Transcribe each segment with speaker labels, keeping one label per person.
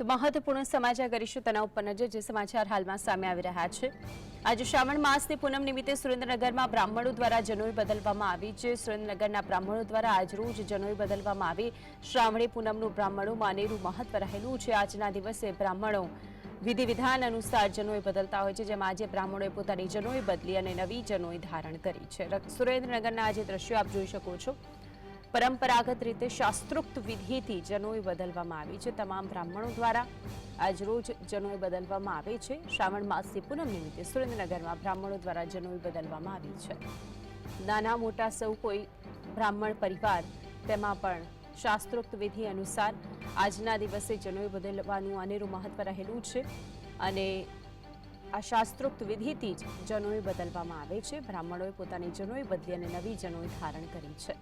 Speaker 1: તો મહત્વપૂર્ણ સમાચાર કરીશું તેના ઉપર નજર, જે સમાચાર હાલમાં સામે આવી રહ્યા છે. આજે શ્રાવણ માસની પૂનમ નિમિત્તે સુરેન્દ્રનગરમાં બ્રાહ્મણો દ્વારા જનોઈ બદલવામાં આવી છે. સુરેન્દ્રનગરના બ્રાહ્મણો દ્વારા આજરોજ જનોઈ બદલવામાં આવી. શ્રાવણી પૂનમનું બ્રાહ્મણોમાં અનેરું મહત્વ રહેલું છે. આજના દિવસે બ્રાહ્મણો વિધિ વિધાન અનુસાર જનોઈ બદલતા હોય છે, જેમાં આજે બ્રાહ્મણોએ પોતાની જનોઈ બદલી અને નવી જનોઈ ધારણ કરી છે. સુરેન્દ્રનગરના આજે દ્રશ્યો આપ જોઈ શકો છો. પરંપરાગત રીતે શાસ્ત્રોક્ત વિધિથી જનોઈ બદલવામાં આવી છે. તમામ બ્રાહ્મણો દ્વારા આજરોજ જનોઈ બદલવામાં આવે છે. શ્રાવણ માસની પૂનમ નિમિત્તે સુરેન્દ્રનગરમાં બ્રાહ્મણો દ્વારા જનોઈ બદલવામાં આવી છે. નાના મોટા સૌ કોઈ બ્રાહ્મણ પરિવાર તેમાં પણ શાસ્ત્રોક્ત વિધિ અનુસાર આજના દિવસે જનોઈ બદલવાનું અનેરું મહત્વ રહેલું છે અને આ શાસ્ત્રોક્ત વિધિથી જ જનોઈ બદલવામાં આવે છે. બ્રાહ્મણોએ પોતાની જનોઈ બદલી અને નવી જનોઈ ધારણ કરી છે.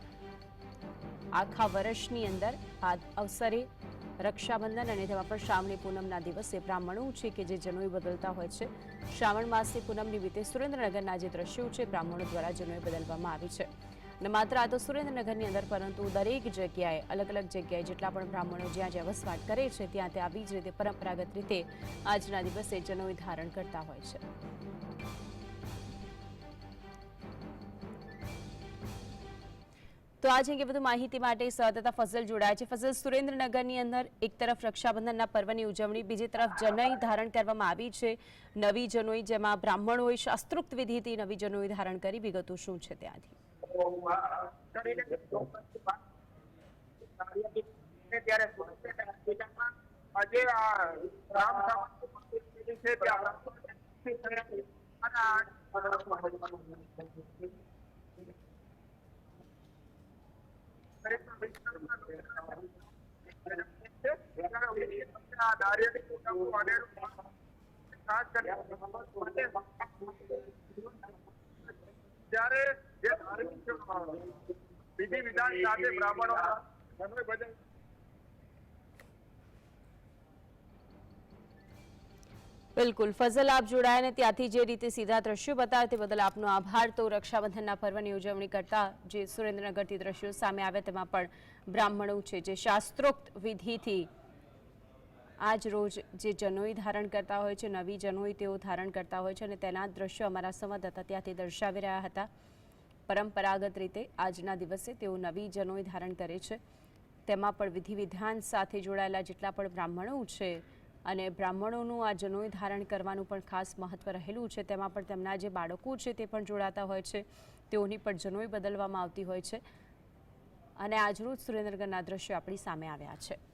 Speaker 1: આખા વર્ષની અંદર આ અવસરે રક્ષાબંધન અને તેમાં પણ શ્રાવણી પૂનમના દિવસે બ્રાહ્મણો છે કે જે જનોઈ બદલતા હોય છે. શ્રાવણ માસની પૂનમ નિમિત્તે સુરેન્દ્રનગરના જે દ્રશ્યો છે, બ્રાહ્મણો દ્વારા જનોઈ બદલવામાં આવી છે. ન માત્ર આ તો સુરેન્દ્રનગરની અંદર, પરંતુ દરેક જગ્યાએ અલગ અલગ જગ્યાએ જેટલા પણ બ્રાહ્મણો જ્યાં જ્યાં વસવાટ કરે છે, ત્યાં તે આવી જ રીતે પરંપરાગત રીતે આજના દિવસે જનોઈ ધારણ કરતા હોય છે. તો આજે અંગે વધુ માહિતી માટે સહતતા ફઝલ જોડાયા છે. ફઝલ, સુરેન્દ્રનગરની અંદર એક તરફ રક્ષાબંધનના પર્વની ઉજવણી, બીજી તરફ જનોઈ ધારણ કરવામાં આવી છે. નવી જનોઈ જેમાં બ્રાહ્મણોએ શાસ્ત્રોક્ત વિધિથી નવી જનોઈ ધારણ કરી. વિગતો શું છે ત્યાંથી?
Speaker 2: ત્યારે આજે
Speaker 1: બિલકુલ. ફઝલ આપ જોડાયા ને ત્યાંથી જે રીતે સીધા દ્રશ્યો બતાવ્યા તે બદલ આપનો આભાર. તો રક્ષાબંધનના પર્વની ઉજવણી કરતા જે સુરેન્દ્રનગરથી દ્રશ્યો સામે આવ્યા, તેમાં પણ બ્રાહ્મણો છે જે શાસ્ત્રોક્ત વિધિથી આજ રોજ જે જનોઈ ધારણ કરતા હોય છે, નવી જનોઈ તેઓ ધારણ કરતા હોય છે અને તેના દ્રશ્યો અમારા સંવાદદાતા ત્યાંથી દર્શાવી રહ્યા હતા. પરંપરાગત રીતે આજના દિવસે તેઓ નવી જનોઈ ધારણ કરે છે. તેમાં પણ વિધિ વિધાન સાથે જોડાયેલા જેટલા પણ બ્રાહ્મણો છે અને બ્રાહ્મણોનું આ જનોઈ ધારણ કરવાનું પણ ખાસ મહત્વ રહેલું છે. તેમાં પણ તેમના જે બાળકો છે તે પણ જોડાતા હોય છે. તેઓની પણ જનોઈ બદલવામાં આવતી હોય છે. અને આજરોજ સુરેન્દ્રનગરના દ્રશ્યો આપણી સામે આવ્યા છે.